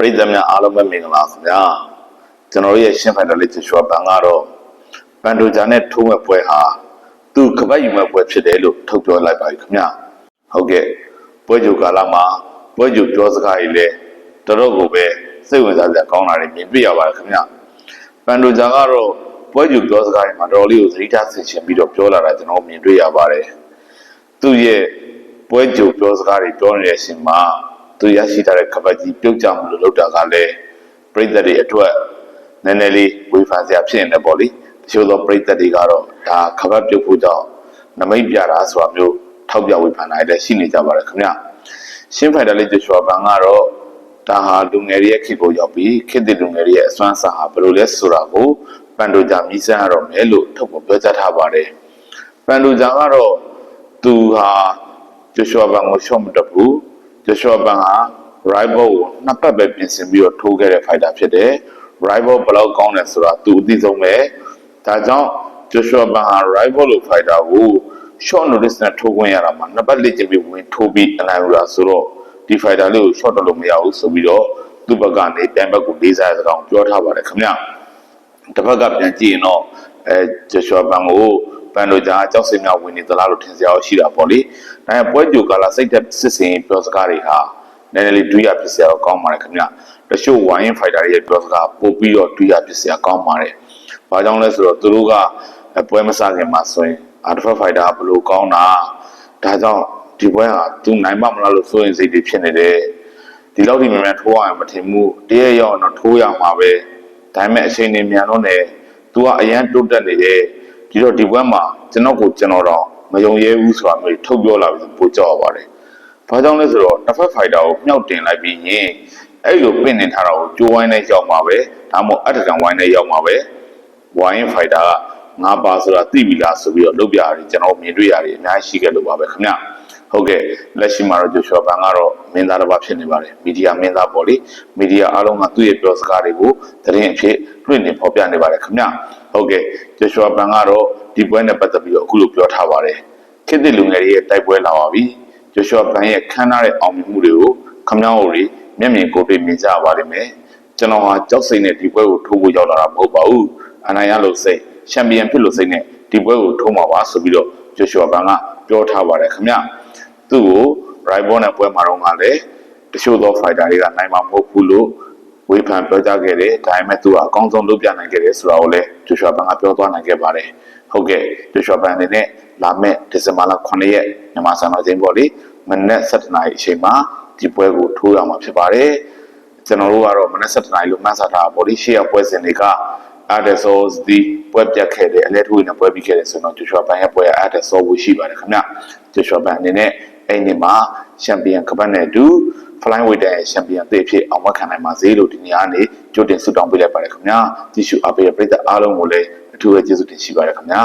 ပရိသတ်များအားလုံးပဲမင်္ဂလာခင်ဗျာကျွန်တော်တို့ရဲ့ရှင်းဖိုင်တယ်လေးချရွှေဘန်ကတော့ပန်ဒိုဂျာနဲ့ထိုးမဲ့ပွဲဟာသူကပတ်ယူမဲ့ပွဲဖြစ်တယ်လို့ထုတ်ပြောလိုက်ပါပြီခင်ဗျာဟုတ်ကဲ့ပွဲကြိုကာလမှာပွဲကြိုပြောစကားကြီးလဲတော်တော်ကိုပဲစိတ်ဝင်စားစရာကောင်းတာတွေမြင်တွေ့ရပါတယ်ခင်ဗျာပန်ဒိုဂျာကတော့ပွဲကြိုပြောစကားတွေမှာတော်တော်လေးကိုသတိထားဆင်ခြင်ပြီးတော့ပြောလာတာကျွန်တော်မြင်တွေ့ရပါတယ်သူ့ရဲ့ပွဲကြိုပြောစကားတွေပြောနေတဲ့အချိန်မှာ သူရရှိထားတဲ့ကပတ်ကြီးပြုတ်ကြမှုလို့လောက်တာကလည်းပြိသက်တွေအတွက်နည်းနည်းလေးဝေဖန်စရာဖြစ်နေတယ်ပေါ့လေတချို့သောပြိသက်တွေကတော့ဒါကပတ်ပြုတ်ဖို့ကြောင့်နမိတ်ပြတာဆိုတာမျိုးထောက်ပြဝေဖန်နိုင်တယ်ရှိနေကြပါတယ်ခင်ဗျရှင်းဖိုင်တယ်လေးဂျွှာဘန်ကတော့ဒါဟာလူငယ်တွေရဲ့ခေတ်ကိုရောက်ပြီးခေတ်သစ်လူငယ်တွေရဲ့အစွမ်းစားဟာဘယ်လိုလဲဆိုတာကိုပန်ဒိုဂျာမြည်စမ်းရတော့မယ်လို့ထုတ်ဖော်ပြောကြားထားပါတယ်ပန်ဒိုဂျာကတော့သူဟာဂျွှာဘန်ကိုရှော့မတ က်ဘူး Joshua Ban ဟာ rival ကိုနှစ်ပတ်ပဲပြင်ဆင်ပြီးတော့ထိုးခဲ့တဲ့ fighter ဖြစ်တယ် rival ဘယ်လောက်ကောင်းလဲဆိုတာသူအသိဆုံးပဲဒါကြောင့် Joshua Ban ဟာ rival လို့ fighter ကို short notice နဲ့ထိုးခွင့်ရတာမှာနှစ်ပတ်လက်ကျပြီးဝင်ထိုးပြီးအနိုင်ယူတာဆိုတော့ဒီ fighter လေးကို short တော့လို့မရဘူးဆိုပြီးတော့သူ့ဘက်ကနေပြန်ဘက်ကိုလေးစားတဲ့ကောင်ပြောထားပါတယ်ခင်ဗျတစ်ဖက်ကပြန်ကြည့်ရင်တော့အဲ Joshua Ban ကို ပန်လိုဂျာကြောက်စင်မြောက်ဝင်နေသလားလို့ထင်စရာရှိတာပေါ့လေ။ဒါပေမဲ့ပွဲကြိုကာလစိတ်သက်စစ်စင်ပြောစကားတွေဟာနည်းနည်းလေးတွေးရဖြစ်စရာကောင်းပါတယ်ခင်ဗျ။တချို့ဝိုင်းဖိုက်တာတွေရဲ့ပြောစကားပို့ပြီးတော့တွေးရဖြစ်စရာကောင်းပါတယ်။ဘာကြောင့်လဲဆိုတော့သူတို့ကပွဲမစခင်မှာဆိုရင်အာတဖက်ဖိုက်တာဘလို့ကောင်းတာဒါကြောင့်ဒီပွဲဟာသူနိုင်မမလားလို့စိုးရင်စိတ်တွေဖြစ်နေတယ်။ဒီလောက်ဒီမြန်မြန်ထိုးအောင်မထင်ဘူး။တရက်ရောက်တော့ထိုးရမှာပဲ။ဒါပေမဲ့အချိန်နေမြန်တော့နေသူကအရန်တိုးတက်နေတယ်။ ဒီတော့ဒီဘက်မှာကျွန်တော်ကိုကျွန်တော်တော့မယုံရဲဘူးဆိုတာမျိုးထုတ်ပြောလာပြီးပိုကြောက်ပါတယ်။ဘာကြောင့်လဲဆိုတော့တစ်ဖက်ဖိုက်တာကိုမြှောက်တင်လိုက်ပြီးရင်အဲ့လိုပင့်နေထားတာကိုကြိုးဝိုင်းနဲ့ရောက်မှာပဲဒါမှမဟုတ်အတ္တတံဝိုင်းနဲ့ရောက်မှာပဲဝိုင်းဖိုက်တာကငါပါဆိုတာသိပြီလားဆိုပြီးတော့လုပ်ပြရတယ်ကျွန်တော်မြင်တွေ့ရတယ်အများကြီးရှိခဲ့လို့ပါပဲခင်ဗျ။ ဟုတ်ကဲ့လက်ရှိမှာတော့ဂျိုရှွာဘန်ကတော့မင်းသားတစ်ပါးဖြစ်နေပါတယ်မီဒီယာမင်းသားပေါ့လေမီဒီယာအားလုံးကသူ့ရဲ့ပြောစကားတွေကိုသတင်းအဖြစ်လွှင့်နေဖော်ပြနေပါတယ်ခင်ဗျဟုတ်ကဲ့ဂျိုရှွာဘန်ကတော့ဒီပွဲနဲ့ပတ်သက်ပြီးတော့အခုလိုပြောထားပါတယ်ခေတ်သစ်လူငယ်တွေရဲ့တိုက်ပွဲလာပါပြီဂျိုရှွာဘန်ရဲ့ခမ်းနားတဲ့အောင်မြင်မှုတွေကိုခမောင်းတို့မျက်မြင်ကိုယ်တွေ့မြင်ကြပါလိမ့်မယ်ကျွန်တော်ဟာကြောက်စိတ်နဲ့ဒီပွဲကိုထိုးဖို့ရောက်လာတာမဟုတ်ပါဘူးအနိုင်ရလို့စိတ်ချန်ပီယံဖြစ်လို့စိတ်နဲ့ဒီပွဲကိုထိုးမှာပါဆိုပြီးတော့ဂျိုရှွာဘန်ကပြောထားပါတယ်ခင်ဗျ သူ့ကို rival နဲ့ပွဲမှာတော့ကလည်းတချို့သော fighter တွေကနိုင်မှာမဟုတ်ဘူးလို့ဝေဖန်ပြောကြားခဲ့တယ်ဒါပေမဲ့သူကအကောင်းဆုံးလုပ်ပြနိုင်ခဲ့တယ်ဆိုတာကိုလည်းဂျိုရှွာဘန်ကပြောသွားနိုင်ခဲ့ပါတယ်ဟုတ်ကဲ့ဂျိုရှွာဘန်အနေနဲ့လာမယ့်ဒီဇင်ဘာလ9ရက်မြန်မာစံတော်ချိန်ပေါ့လေမနက်7:00နာရီအချိန်မှာဒီပွဲကိုထိုးရမှာဖြစ်ပါတယ်ကျွန်တော်တို့ကတော့မနက်7:00နာရီလို့မှတ်စားထားတာပေါ့လေရှေ့ရပွဲစဉ်တွေကအားတဲ့ဆိုဒီပွဲပြတ်ခဲ့တယ်အလဲထိုးနေပွဲပြီးခဲ့တယ်ဆိုတော့ဂျိုရှွာဘန်ရဲ့ပွဲအားတဲ့ဆိုဝရှိပါတယ်ခင်ဗျဂျိုရှွာဘန်အနေနဲ့ အဲ့ဒီမှာချန်ပီယံကပတ်နဲ့အတူ flying weight ရဲ့ချန်ပီယံအသစ်ဖြစ်အောင်မခံနိုင်ပါစေလို့ဒီနေ့ကနေကြိုတင်ဆုတောင်းပေးလိုက်ပါတယ်ခင်ဗျာကြည့်ရှုအားပေးတဲ့ပရိသတ်အားလုံးကိုလည်းအထူးပဲကျေးဇူးတင်ရှိပါတယ်ခင်ဗျာ